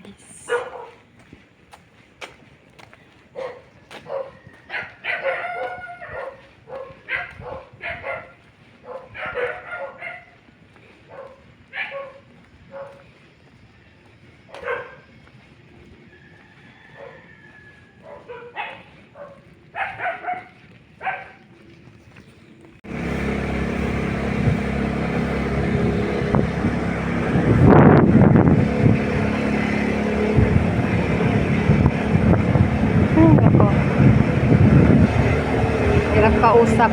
guys. Kausap.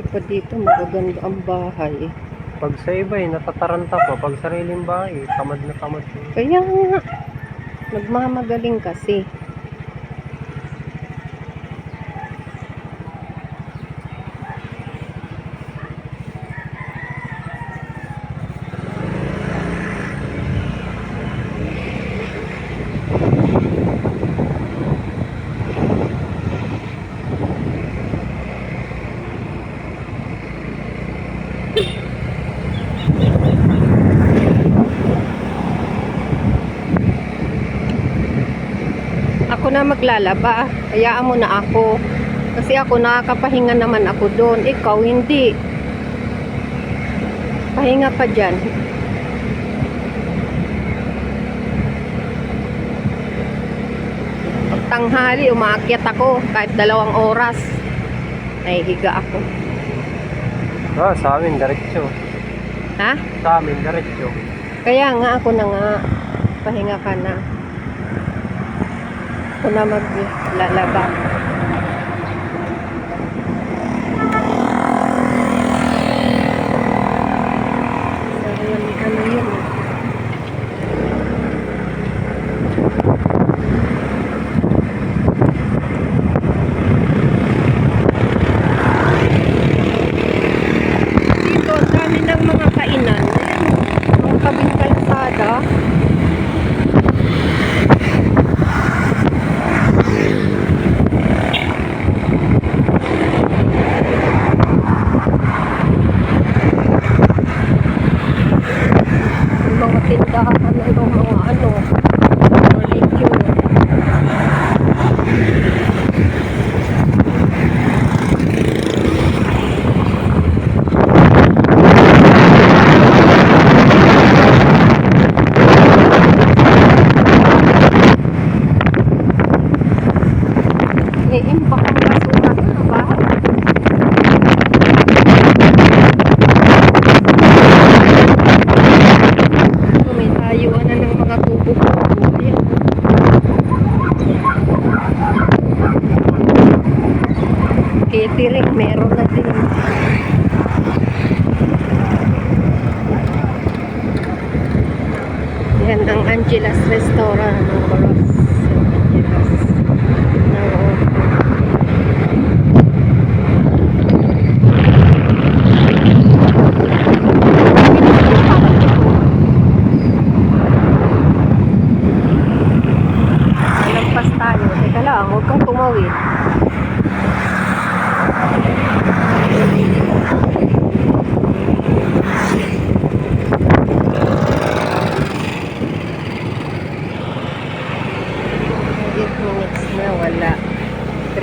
Ipa dito, magaganda ang bahay. Pag sa iba eh, natataranta pa. Pag sariling bahay, tamad na tamad. Kaya nga, nagmamagaling kasi. Na maglalaba. Hayaan mo na ako. Kasi ako nakakapahinga naman ako doon. Ikaw hindi. Pahinga ka dyan. Pag tanghali, umaakyat ako kahit dalawang oras. Nahihiga ako. Ah, sa amin, diretsyo. Ha? Sa amin, diretsyo. Kaya nga ako na nga. Pahinga ka na. Ako na maglalaba.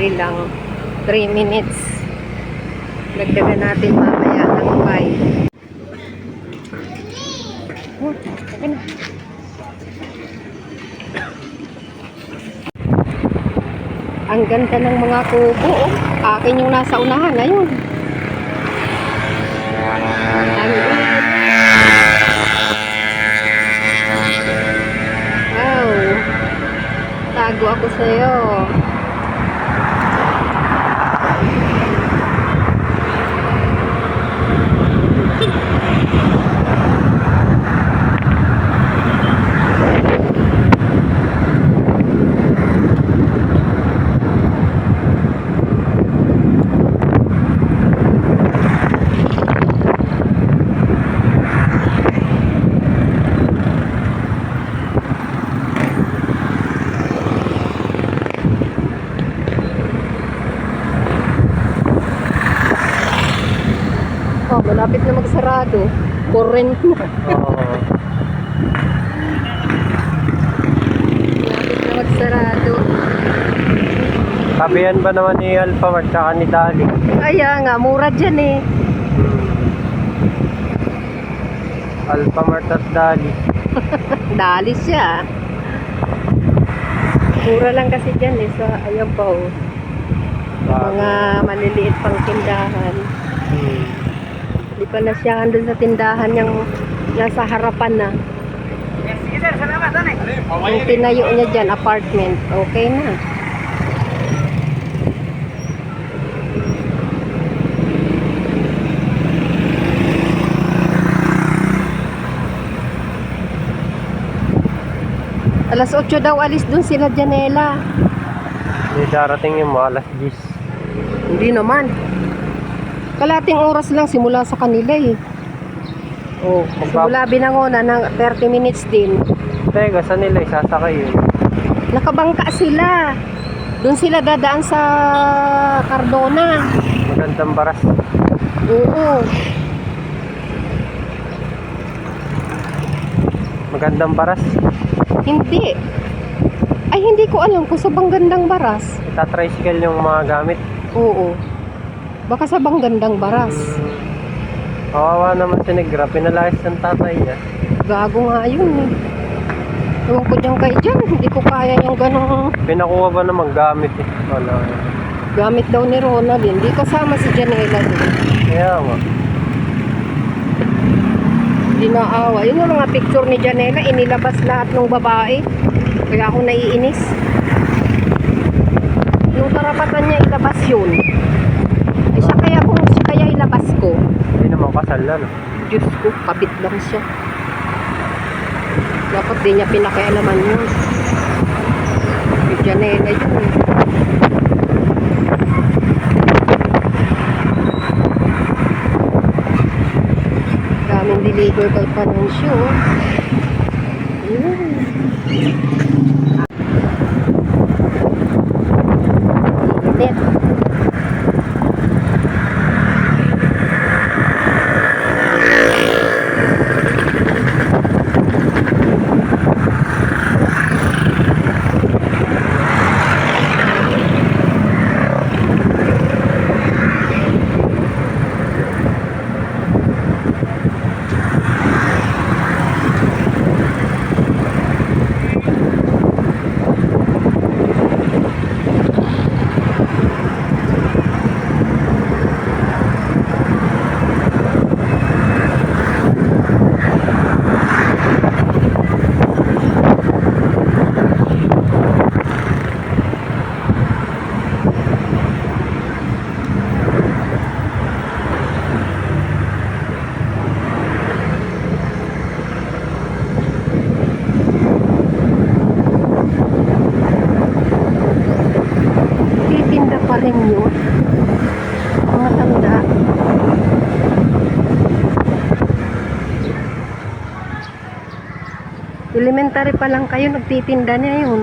3 lang. 3 minutes. Dagdagan natin mamaya ng 5. Oh, okay na. Ang ganda ng mga kuko. Oh. Akin yung nasa unahan. Ayun. Ang Wow. Tago ako sa'yo. magsarado. Current na. Oo. Lapit na magsarado. Tabihan ba naman ni Alphamart tsaka ni Dali? Kaya nga, mura dyan eh. Alphamart at Dali. Dali siya. Mura lang kasi dyan eh. Sa, ayan pa oh. Mga maliliit pang tindahan. Hmm. Di pala siya andun sa tindahan yung nasa harapan na. Yung tinayo niya dyan, apartment. Okay na. Alas 8 daw alis dun sila Janela. Hindi darating yung mga alas 10. Hindi naman. Kalating oras lang simula sa kanila eh. Oh, simula binangona ng 30 minutes din. Teka, saan nila isasakay yun? Nakabangka sila. Doon sila dadaan sa Cardona. Magandang baras. Oo. Magandang baras. Hindi. Ay, hindi ko alam kung sa Banggandang Baras. Itatricycle yung mga gamit. Oo. Baka sa Banggandang Baras. Kawawa naman si Negra. Pinalayas ng tatay niya. Gago nga yun eh. Ewan ko dyan kay dyan. Hindi ko kaya yung ganong Pinakuha ba naman gamit eh? Wala. gamit daw ni Ronald. Hindi kasama si Janela din. Kaya nga. Hindi naawa. Yun yung mga picture ni Janela. Inilabas lahat ng babae. Kaya ako naiinis. Yung karapatan niya ilabas yun. Ay siya kaya kung siya kaya ilabas ko. Hindi naman kasal na. Diyos ko, kabit lang siya. Dapat di niya pinakialaman yun. Si Janela yun. Daming deliver kay Panuncio. Yun. Init. Titinda pa rin yun. Mga tanda. Elementary pa lang kayo, nagtitinda? Sino yun?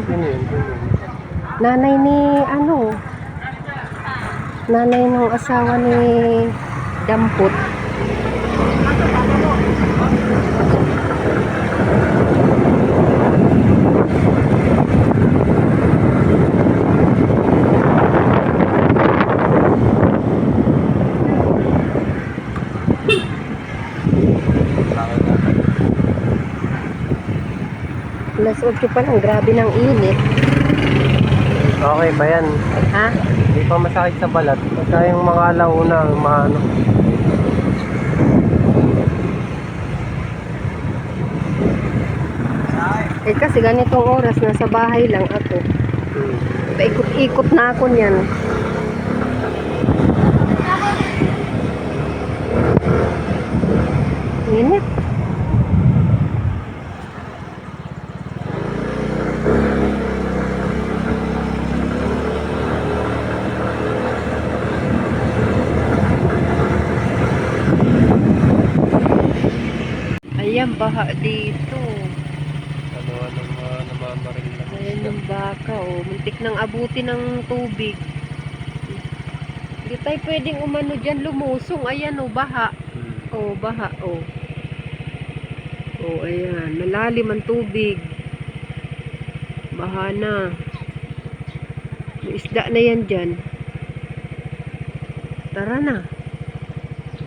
Nanay ni, ano, nanay ng asawa ni Dampot. Alas 8 pa lang, grabe ng init. Okay ba yan? Ha? Hindi pa masakit sa balat. Pagka yung mga alauna, yung mga ano. Eh kasi ganitong oras, nasa bahay lang ako. Hmm. Paikot-ikot na ako niyan. Init. Ayan, baha dito. Ano, ano, mga namamaril lang. Ayan yung baka, oh. Muntik nang abuti ng tubig. Hindi tayo pwedeng umano dyan lumusong. Ayan, oh, baha. Hmm. Oh, baha. Oh. Oh, ayan. Malalim ang tubig. Baha na. May isda na yan dyan. Tara na.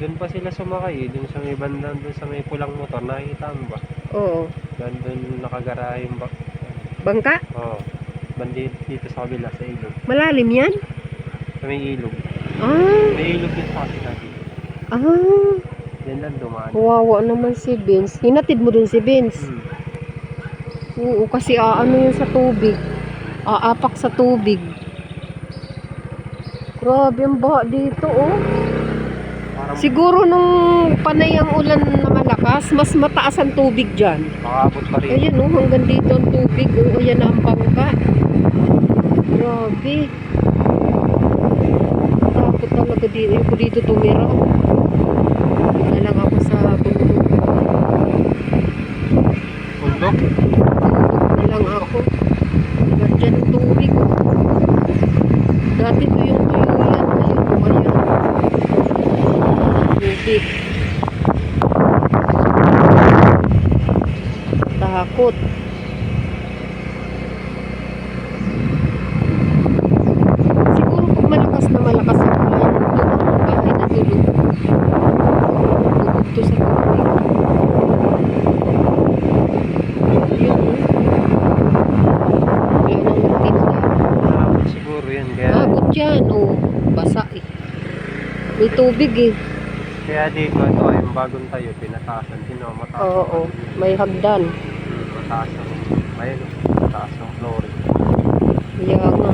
Doon pa sila sumakay eh. Doon sa may bandang, doon sa may pulang motor. Nakikita mo ba? Oo. Doon, doon nakagara yung bak. Bangka? Oo. Bandi dito sa kabila, sa ilog. Malalim yan? Sa may ilog. Ah. May ilog din sa kabila dito. Ah. Yan lang dumaan. Kawawa naman si Vince. Hinatid mo din si Vince. Hmm. Oo, kasi aano yun sa tubig. Aapak sa tubig. Grabe ang baha dito, oh. Siguro nung panay ang ulan na malakas, mas mataas ang tubig dyan. makabot pa rin. Ayan, oh, hanggang dito ang tubig. Oh, ayan na ang bangka. Grabe. Takot talaga dito. Ako dito tumira. Na lang ako sa bundok. Bundok. na lang ako. Ganyan ang tubig. Oh. Dati to yung tuyuyan. Ngayon, oh, ayan. Tubig. Takot. Siguro pag malakas na malakas ang ulan, doon ang bahay na tulog. Tulog to sa tubig. Yun, oh. Wala nang magtinda. Malapit siguro yan. Kaya, Agot yan, oh. Basa eh. May tubig eh. kaya dito ito yung bagong tayo. Pinataasan. Tino, mataas. Oo, oh, may hagdan. Mataas ang, ayun, mataas ang flooring. Kaya nga.